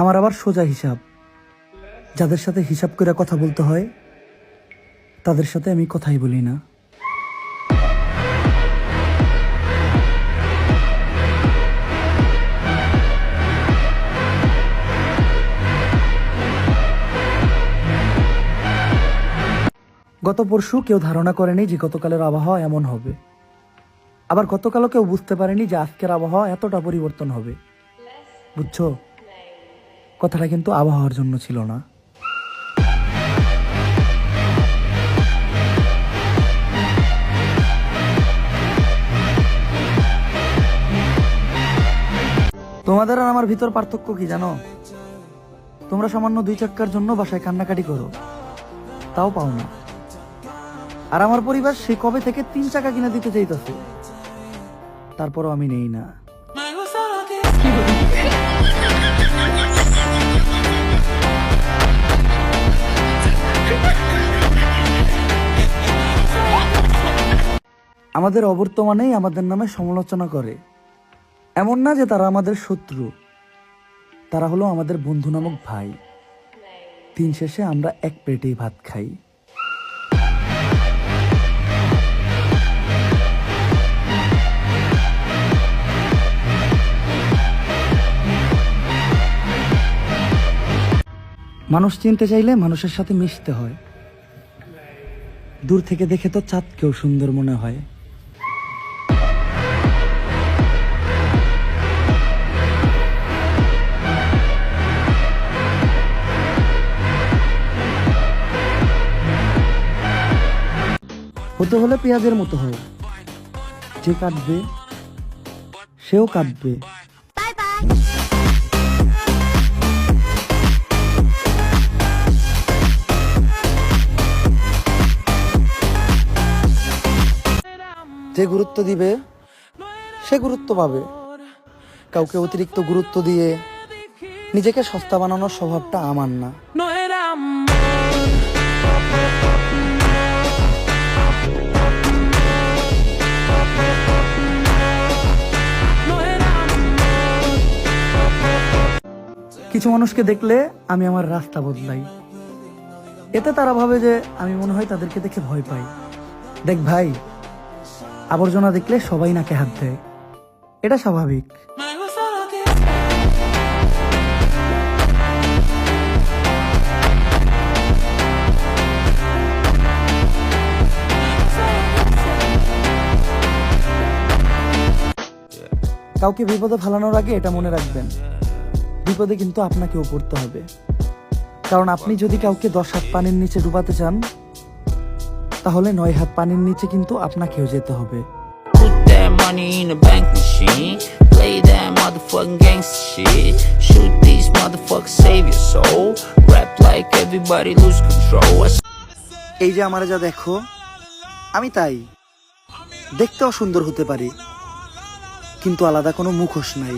আমার আবার সোজা হিসাব। যাদের সাথে হিসাব করে কথা বলতে হয়, তাদের সাথে আমি কথাই বলি না। গত পরশু কেউ ধারণা করেনি যে গতকালের আবহাওয়া এমন হবে। আবার গতকালও কেউ বুঝতে পারেনি যে আজকের আবহাওয়া এতটা পরিবর্তন হবে। বুঝছ? কথাটা কিন্তু আবহাওয়ার জন্য ছিল না। তোমাদের আর আমার ভিতর পার্থক্য কি জানো? তোমরা সামান্য দুই চাক্কার জন্য বাসায় কান্নাকাটি করো। তাও পাও না। আর আমার পরিবার সে কবে থেকে তিন চাকা কিনে দিতে চাইতেছে? তারপরও আমি নেই না। আমাদের অবর্তমানেই আমাদের নামে সমালোচনা করে। এমন না যে তারা আমাদের শত্রু। তারা হলো আমাদের বন্ধু নামক ভাই। দিন শেষে আমরা এক পেটেই ভাত খাই। মানুষ চিনতে চাইলে মানুষের সাথে মিশতে হয়। দূর থেকে দেখে তো চাঁদকেও সুন্দর মনে হয়। হতে হলে পেঁয়াজের মতো হয়। যে কাটবে সেও কাটবে। যে গুরুত্ব দিবে সে গুরুত্ব পাবে। কাউকে অতিরিক্ত গুরুত্ব দিয়ে নিজেকে সস্তা বানানোর স্বভাবটা আমার না। কিছু মানুষকে দেখলে আমি আমার রাস্তা বদলাই। এতে তারা ভাবে যে আমি মনে হয় তাদেরকে দেখে ভয় পাই। দেখ ভাই, আবর্জনা দেখলে সবাই নাকে হাত দেয়। এটা স্বাভাবিক। কাউকে বিপদে ফেলানোর আগে এটা মনে রাখবেন। বিপদে কিন্তু আপনাকেও পড়তে হবে। কারণ আপনি যদি কাউকে দশ হাত পানির নিচে ডুবাতে চান তাহলে নয় হাত পানির নিচে কিন্তু আপনাকেও যেতে হবে। এই যে আমার যা দেখো আমি তাই। দেখতেও সুন্দর হতে পারি কিন্তু আলাদা কোনো মুখোশ নাই।